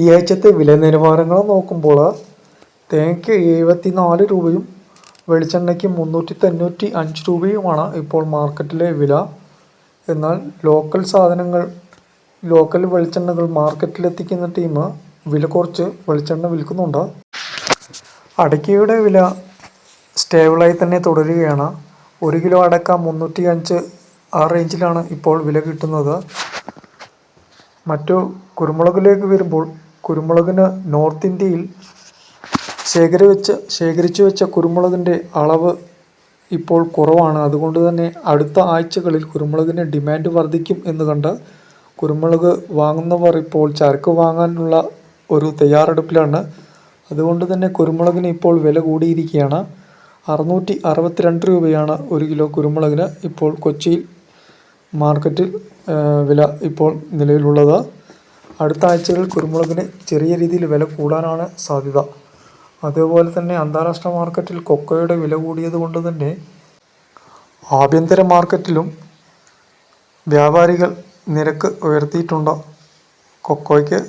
ഈ ആഴ്ചത്തെ വില നിലവാരങ്ങൾ നോക്കുമ്പോൾ തേങ്ങയ്ക്ക് എഴുപത്തി നാല് രൂപയും വെളിച്ചെണ്ണയ്ക്ക് മുന്നൂറ്റി തൊണ്ണൂറ്റി അഞ്ച് രൂപയുമാണ് ഇപ്പോൾ മാർക്കറ്റിലെ വില. എന്നാൽ ലോക്കൽ സാധനങ്ങൾ ലോക്കൽ വെളിച്ചെണ്ണകൾ മാർക്കറ്റിലെത്തിക്കുന്ന ടീം വില കുറച്ച് വെളിച്ചെണ്ണ വിൽക്കുന്നുണ്ട്. അടയ്ക്കയുടെ വില സ്റ്റേബിളായി തന്നെ തുടരുകയാണ്. ഒരു കിലോ അടക്ക മുന്നൂറ്റി അഞ്ച് ആ റേഞ്ചിലാണ് ഇപ്പോൾ വില കിട്ടുന്നത്. മറ്റു കുരുമുളകിലേക്ക് വരുമ്പോൾ കുരുമുളകിന് നോർത്ത് ഇന്ത്യയിൽ ശേഖരി വെച്ച ശേഖരിച്ചു വെച്ച കുരുമുളകിന്റെ അളവ് ഇപ്പോൾ കുറവാണ്. അതുകൊണ്ട് തന്നെ അടുത്ത ആഴ്ചകളിൽ കുരുമുളകിന് ഡിമാൻഡ് വർദ്ധിക്കും എന്ന് കണ്ട് കുരുമുളക് വാങ്ങുന്നവർ ഇപ്പോൾ ചരക്ക് വാങ്ങാനുള്ള ഒരു തയ്യാറെടുപ്പിലാണ്. അതുകൊണ്ട് തന്നെ കുരുമുളകിന് ഇപ്പോൾ വില കൂടിയിരിക്കുകയാണ്. അറുന്നൂറ്റി അറുപത്തിരണ്ട് രൂപയാണ് ഒരു കിലോ കുരുമുളകിന് ഇപ്പോൾ കൊച്ചിയിൽ മാർക്കറ്റിൽ വില ഇപ്പോൾ നിലവിലുള്ളത്. അടുത്ത ആഴ്ചകളിൽ കുരുമുളകിന് ചെറിയ രീതിയിൽ വില കൂടാനാണ് സാധ്യത. അതേപോലെ തന്നെ അന്താരാഷ്ട്ര മാർക്കറ്റിൽ കൊക്കോയുടെ വില കൂടിയത് കൊണ്ട് തന്നെ ആഭ്യന്തര മാർക്കറ്റിലും വ്യാപാരികൾ നിരക്ക് ഉയർത്തിയിട്ടുണ്ട്. കൊക്കോയ്ക്ക്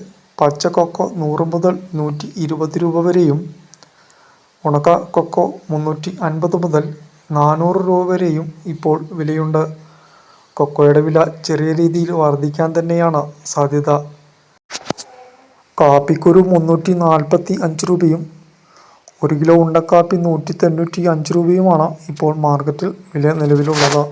പച്ച കൊക്കോ നൂറ് മുതൽ നൂറ്റി ഇരുപത് രൂപ വരെയും ഉണക്ക കൊക്കോ മുന്നൂറ്റി അൻപത് മുതൽ നാനൂറ് രൂപ വരെയും ഇപ്പോൾ വിലയുണ്ട്. കൊക്കോയുടെ വില ചെറിയ രീതിയിൽ വർദ്ധിക്കാൻ തന്നെയാണ് സാധ്യത. കാപ്പിക്കൊരു മുന്നൂറ്റി നാൽപ്പത്തി അഞ്ച് രൂപയും ഒരു കിലോ ഉണ്ടക്കാപ്പി നൂറ്റി തൊണ്ണൂറ്റി അഞ്ച് രൂപയുമാണ് ഇപ്പോൾ മാർക്കറ്റിൽ വില നിലവിലുള്ളത്.